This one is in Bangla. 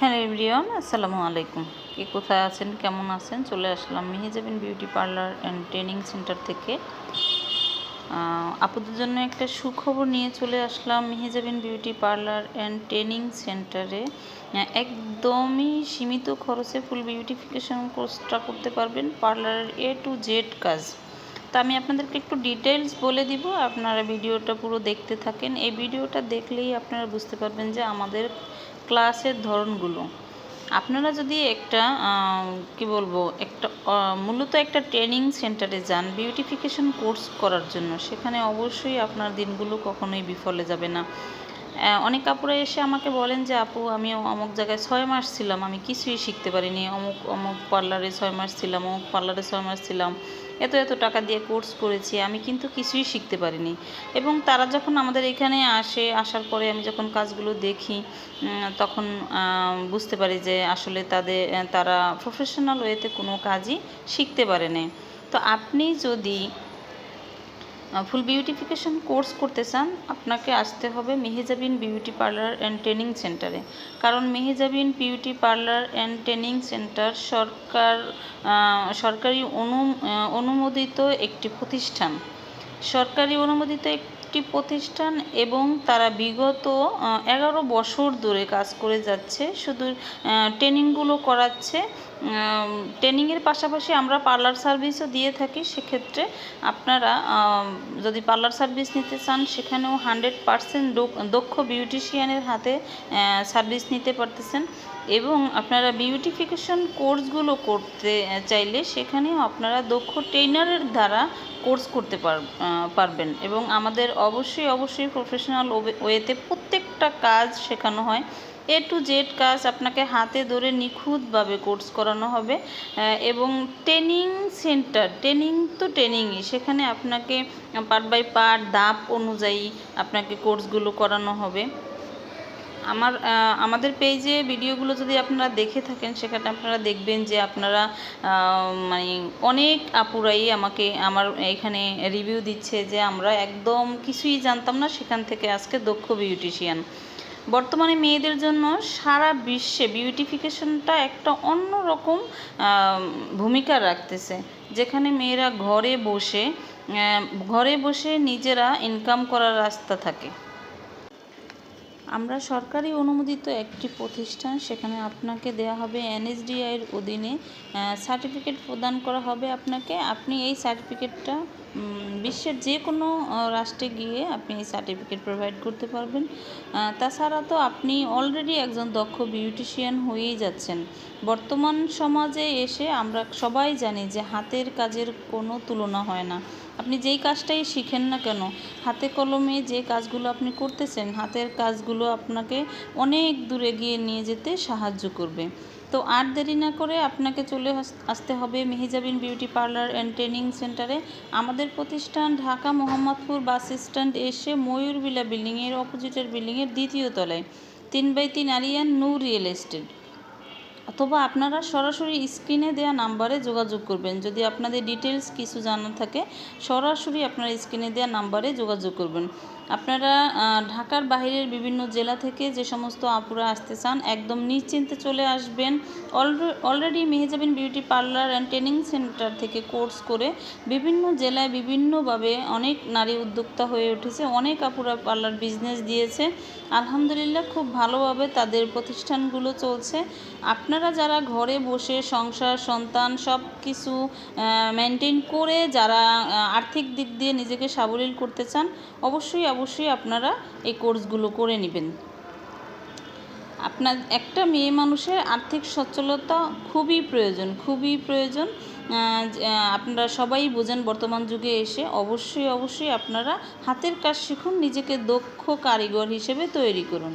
হ্যালো এভরিওয়ান আসসালামু আলাইকুম। কে কোথায় আছেন কেমন আছেন? চলে আসলাম Mehjabin beauty parlour and training centre থেকে। আহ, আপুদের জন্য একটা সুখবর নিয়ে চলে আসলাম Mehjabin beauty parlour and training সেন্টারে। একদমই সীমিত খরচে ফুল বিউটিফিকেশন কোর্সটা করতে পারবেন পার্লারের এ টু জেড কাজ। তা আমি আপনাদেরকে একটু ডিটেলস বলে দিব, আপনারা ভিডিওটা পুরো দেখতে থাকেন। এই ভিডিওটা দেখলেই আপনারা বুঝতে পারবেন যে আমাদের ক্লাসের ধরনগুলো। আপনারা যদি একটা কি বলব, একটা মূলত একটা ট্রেনিং সেন্টারে যান বিউটিফিকেশন কোর্স করার জন্য, সেখানে অবশ্যই আপনার দিনগুলো কখনোই বিফলে যাবে না। অনেক কাপড়ে এসে আমাকে বলেন যে, আপু আমি অমুক জায়গায় ছয় মাস ছিলাম, আমি কিছুই শিখতে পারিনি। অমুক অমুক পার্লারে ছয় মাস ছিলাম, অমুক পার্লারে ছয় মাস ছিলাম। এত এত টাকা দিয়ে কোর্স করেছি, আমি কিন্তু কিছুই শিখতে পারিনি। এবং তারা যখন আমাদের এখানে আসে, আসার পরে আমি যখন কাজগুলো দেখি তখন বুঝতে পারি যে আসলে তাদের, তারা প্রফেশনাল ওয়েতে কোনো কাজই শিখতে পারে না তো আপনি যদি ফুল বিউটিফিকেশন কোর্স করতে চান, আপনাকে আসতে হবে Mehjabin beauty parlour and training সেন্টারে কারণ Mehjabin beauty parlour and training centre সরকার সরকারি অনু অনুমোদিত একটি প্রতিষ্ঠান। সরকারি অনুমোদিত একটি প্রতিষ্ঠান এবং তারা বিগত এগারো বছর ধরে কাজ করে যাচ্ছে, শুধু ট্রেনিংগুলো করাচ্ছে। ট্রেনিংয়ের পাশাপাশি আমরা পার্লার সার্ভিসও দিয়ে থাকি, সেক্ষেত্রে আপনারা যদি পার্লার সার্ভিস নিতে চান, সেখানেও হান্ড্রেড পারসেন্ট দক্ষ বিউটিশিয়ানের হাতে সার্ভিস নিতে পারতেছেন। এবং আপনারা বিউটিফিকেশন কোর্সগুলো করতে চাইলে সেখানেও আপনারা দক্ষ ট্রেনারের দ্বারা কোর্স করতে পারবেন। এবং আমাদের অবশ্যই অবশ্যই প্রফেশনাল ওয়েতে প্রত্যেকটা কাজ শেখানো হয়। এ টু জেড কাজ আপনাকে হাতে ধরে নিখুঁতভাবে কোর্স করানো হবে এবং ট্রেনিং সেন্টার, ট্রেনিং তো ট্রেনিংই, সেখানে আপনাকে পার্ট বাই পার্ট ধাপ অনুযায়ী আপনাকে কোর্সগুলো করানো হবে। আমার আমাদের পেজে ভিডিওগুলো যদি আপনারা দেখে থাকেন, সেখানে আপনারা দেখবেন যে আপনারা মানে অনেক আপুরাই আমাকে, আমার এখানে রিভিউ দিচ্ছে যে আমরা একদম কিছুই জানতাম না, সেখান থেকে আজকে দক্ষ বিউটিশিয়ান বর্তমানে মেয়েদের জন্য সারা বিশ্বে বিউটিফিকেশনটা একটা অন্য রকম ভূমিকা রাখতেছে। যেখানে মেয়েরা ঘরে বসে ঘরে বসে নিজেরা ইনকাম করার রাস্তা থাকে। আমরা সরকারি অনুমোদিত একটি প্রতিষ্ঠান, সেখানে আপনাকে দেওয়া হবে এনএসডিআইয়ের অধীনে সার্টিফিকেট প্রদান করা হবে আপনাকে। আপনি এই সার্টিফিকেটটা বিশ্বের যে কোনো রাষ্ট্রে গিয়ে আপনি এই সার্টিফিকেট প্রোভাইড করতে পারবেন। তাছাড়া তো আপনি অলরেডি একজন দক্ষ বিউটিশিয়ান হয়েই যাচ্ছেন। বর্তমান সমাজে এসে আমরা সবাই জানি যে হাতের কাজের কোনো তুলনা হয় না। আপনি যেই কাজটাই শিখেন না কেন, হাতে কলমে যে কাজগুলো আপনি করতেছেন, হাতের কাজগুলো আপনাকে অনেক দূরে গিয়ে নিয়ে যেতে সাহায্য করবে। তো আর দেরি না করে আপনাকে চলে আস- আসতে হবে Mehjabin beauty parlour and training সেন্টারে। আমাদের প্রতিষ্ঠান ঢাকা মোহাম্মদপুর বাস স্ট্যান্ড এসে ময়ূরবিলা বিল্ডিংয়ের অপোজিটের বিল্ডিংয়ের দ্বিতীয় তলায়। তিন বাই তিন আরিয়ান নূর রিয়েল এস্টেট। অথবা আপনারা সরাসরি স্ক্রিনে দেওয়া নাম্বারে যোগাযোগ করবেন। যদি আপনাদের ডিটেলস কিছু জানা থাকে, সরাসরি আপনারা স্ক্রিনে দেওয়া নাম্বারে যোগাযোগ করবেন। আপনারা ঢাকার বাইরের বিভিন্ন জেলা থেকে যে সমস্ত আপুরা আসতে চান, একদম নিশ্চিন্তে চলে আসবেন। Already Mehjabin beauty parlour and training centre থেকে কোর্স করে বিভিন্ন জেলায় বিভিন্নভাবে অনেক নারী উদ্যোক্তা হয়ে উঠেছে। অনেক আপুরা পার্লার বিজনেস দিয়েছে। আলহামদুলিল্লাহ খুব ভালোভাবে তাদের প্রতিষ্ঠানগুলো চলছে। আপনারা যারা ঘরে বসে সংসার, সন্তান সব কিছু মেনটেন করে যারা আর্থিক দিক দিয়ে নিজেকে সাবলীল করতে চান, অবশ্যই অবশ্যই আপনারা এই কোর্সগুলো করে নেবেন। আপনার একটা মেয়ে মানুষের আর্থিক সচ্ছলতা খুবই প্রয়োজন খুবই প্রয়োজন। আপনারা সবাই বোঝেন বর্তমান যুগে এসে, অবশ্যই অবশ্যই আপনারা হাতের কাজ শিখুন, নিজেকে দক্ষ কারিগর হিসেবে তৈরি করুন।